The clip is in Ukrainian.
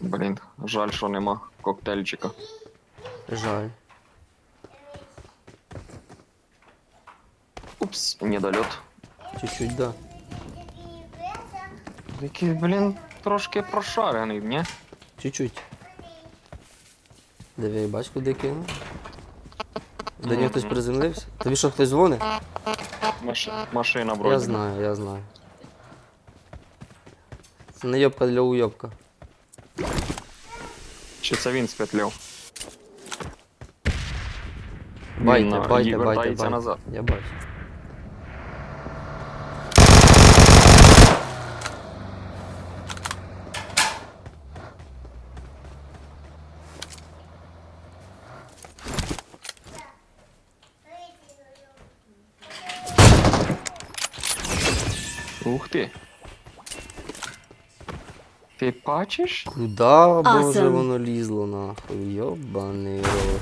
Блін, жаль, що нема коктейльчика. Жаль. Упс, недольот. Чуть-чуть, да. Який, блін, трошки прошарений, ні? Чуть-чуть. Диви, бач, куди кинув. До нього хтось приземлився. Тобі що, хтось дзвонить? Маш... Машина вроді. Я знаю, я знаю. Це найобка для уйобка. Чи це він спетляв? Байте, на- байте, і байте, вертається байте. назад. Я бачу. Ух ти. Ти бачиш? Куда, боже, воно лізло нахуй? Йобаний рот.